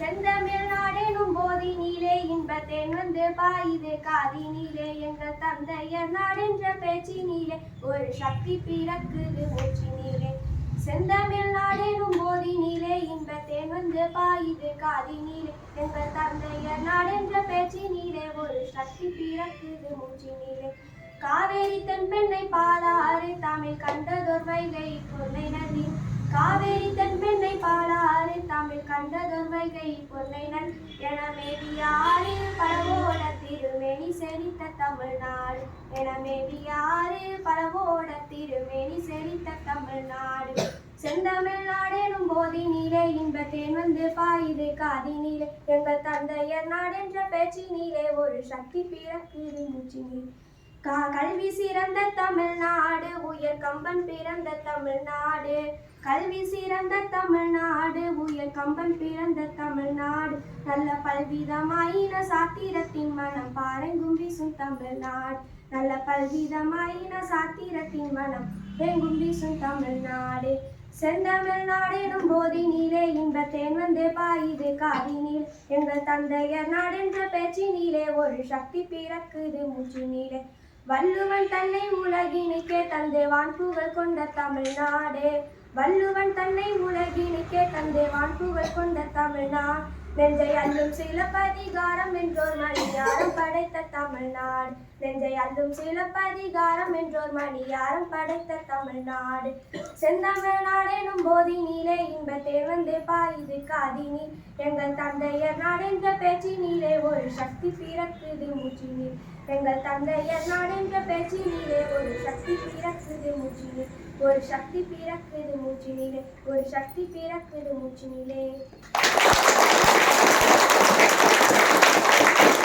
செந்தமிழ் நாடெனும் நீலே இன்பத்தேன் வந்து பாயுது காதினிலே. எங்கள் தந்தையர் நாடென்ற பேச்சினிலே ஒரு சக்தி பிறக்குது மூச்சினிலே. செந்தமிழ் நாடெனும் நீலே இன்பத்தேன் வந்து பாயுது காதினிலே. எங்கள் தந்தையர் நாடென்ற பேச்சினிலே ஒரு சக்தி பிறக்குது மூச்சினிலே. காவேரி தன் பெண்ணை பாலாறு தமிழ் கண்டதொர் வைகை பொருளை நதி காவேரி பாலாறு தமிழ் கண்டதொர் வைகை பொன்னை நதி என மேவியாறு பரவோட திருமேனி செழித்த தமிழ்நாடு என மேவியாறு பரவோட திருமேனி செழித்த தமிழ்நாடு செந்தமிழ்நாடெனும் போதினிலே இன்பத்தேன் வந்து பாயுது காதினிலே எங்கள் தந்தையர் நாடென்ற பேச்சினிலே ஒரு சக்தி பிறக்குது மூச்சினிலே கா கல்வி சிறந்த தமிழ்நாடு உயர் கம்பன் பிறந்த தமிழ்நாடு கல்வி சிறந்த தமிழ்நாடு கம்பன் பிறந்த தமிழ்நாடு. நல்ல பல்விதமாயின சாத்திரத்தின் மனம் பாரங்கும் வீசும் தமிழ்நாடு. நல்ல பல்விதமாயின சாத்திரத்தின் மனம் எங்கும் வீசும் தமிழ்நாடு. செந்தமிழ்நாடெனும் போதினிலே இன்பத்தேன் வந்து பாயுது காதினில். எங்கள் தந்தையர் நாடென்ற பேச்சினிலே ஒரு சக்தி பிறக்குது மூச்சினிலே. வள்ளுவன் தன்னை உலகினிக்கே தந்தேவான் புகழ் கொண்ட தமிழ்நாடு. வள்ளுவன் தன்னை உலகினிக்கே தந்தேவான் புகழ் கொண்ட தமிழ்நாடு. நெஞ்சை அல்லும் சிலப்பதிகாரம் என்றோர் மணியாரம் படைத்த தமிழ்நாடு. நெஞ்சை அல்லும் சிலப்பதிகாரம் என்றோர் மணியாரம் படைத்த தமிழ்நாடு. செந்தமிழ்நாடெனும் போதினிலே இன்பத்தே வந்து பாயுது காதினி. எங்கள் தந்தையர் நாடென்ற பேச்சினிலே ஒரு சக்தி பிறக்குது மூச்சினில் எங்கள் தந்தையர் நாடென்ற பேச்சினிலே ஒரு சக்தி பிறக்குது மூச்சினில் ஒரு சக்தி பிறக்குது மூச்சினிலே ஒரு சக்தி பிறக்குது மூச்சினிலே.